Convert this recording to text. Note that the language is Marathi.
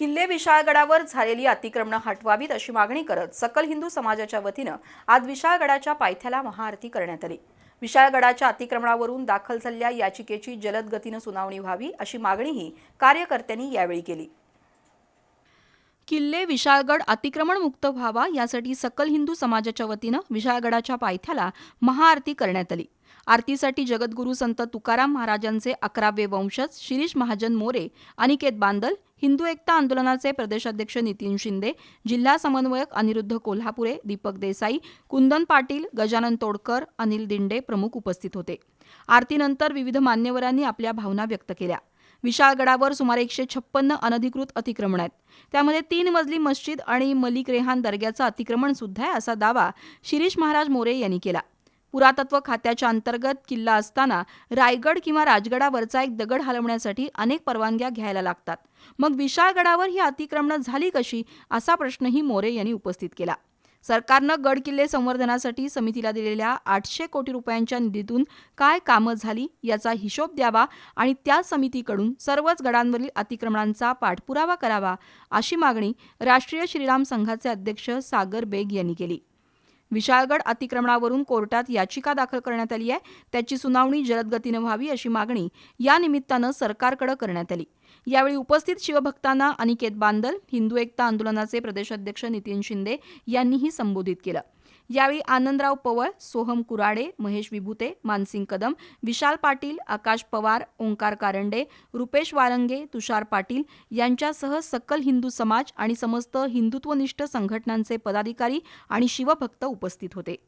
किल्ले विशाळगडावर झालेली अतिक्रमणं हटवावीत अशी मागणी करत सकल हिंदू समाजाच्या वतीनं आज विशाळगडाच्या पायथ्याला महाआरती करण्यात आली. विशाळगडाच्या अतिक्रमणावरून दाखल झालेल्या याचिकेची जलद गतीनं सुनावणी व्हावी अशी मागणीही कार्यकर्त्यांनी यावेळी केली. किल्ले विशाळगड अतिक्रमणमुक्त व्हावा यासाठी सकल हिंदू समाजाच्या वतीनं विशाळगडाच्या पायथ्याला महाआरती करण्यात आली. आरतीसाठी जगद्गुरू संत तुकाराम महाराजांचे अकरावे वंशज शिरीष महाजन मोरे अनिकेत बांदल हिंदू एकता आंदोलनाचे प्रदेशाध्यक्ष नितीन शिंदे जिल्हा समन्वयक अनिरुद्ध कोल्हापुरे दीपक देसाई कुंदन पाटील गजानन तोडकर अनिल दिंडे प्रमुख उपस्थित होते. आरतीनंतर विविध मान्यवरांनी आपल्या भावना व्यक्त केल्या. विशाळगडावर सुमारे एकशे छप्पन्न अनधिकृत अतिक्रमण आहेत. त्यामध्ये तीन मजली मस्जिद आणि मलिक रेहान दर्ग्याचं अतिक्रमण सुद्धा आहे असा दावा शिरीष महाराज मोरे यांनी केला. पुरातत्व खात्याच्या अंतर्गत किल्ला असताना रायगड किंवा राजगडावरचा एक दगड हलवण्यासाठी अनेक परवानग्या घ्यायला लागतात. मग विशाळगडावर ही अतिक्रमणं झाली कशी? असा प्रश्नही मोरे यांनी उपस्थित केला. सरकारनं गड किल्ले संवर्धनासाठी समितीला दिलेल्या आठशे कोटी रुपयांच्या निधीतून काय कामं झाली याचा हिशोब द्यावा आणि त्या समितीकडून सर्वच गडांवरील अतिक्रमणांचा पाठपुरावा करावा अशी मागणी राष्ट्रीय श्रीराम संघाचे अध्यक्ष सागर बेग यांनी केली. विशाळगड अतिक्रमणावरून कोर्टात याचिका दाखल करण्यात आली आहे. त्याची सुनावणी जलदगतीनं व्हावी अशी मागणी या निमित्तानं सरकारकडे करण्यात आली. यावेळी उपस्थित शिवभक्तांना अनिकेत बांदल हिंदू एकता आंदोलनाचे प्रदेशाध्यक्ष नितीन शिंदे यांनीही संबोधित केलं. यावेळी आनंदराव पवळ सोहम कुराडे महेश विभूते मानसिंग कदम विशाल पाटील आकाश पवार ओंकार कारंडे रुपेश वारंगे तुषार पाटील यांच्यासह सकल हिंदू समाज आणि समस्त हिंदुत्वनिष्ठ संघटनांचे पदाधिकारी आणि शिवभक्त उपस्थित होते.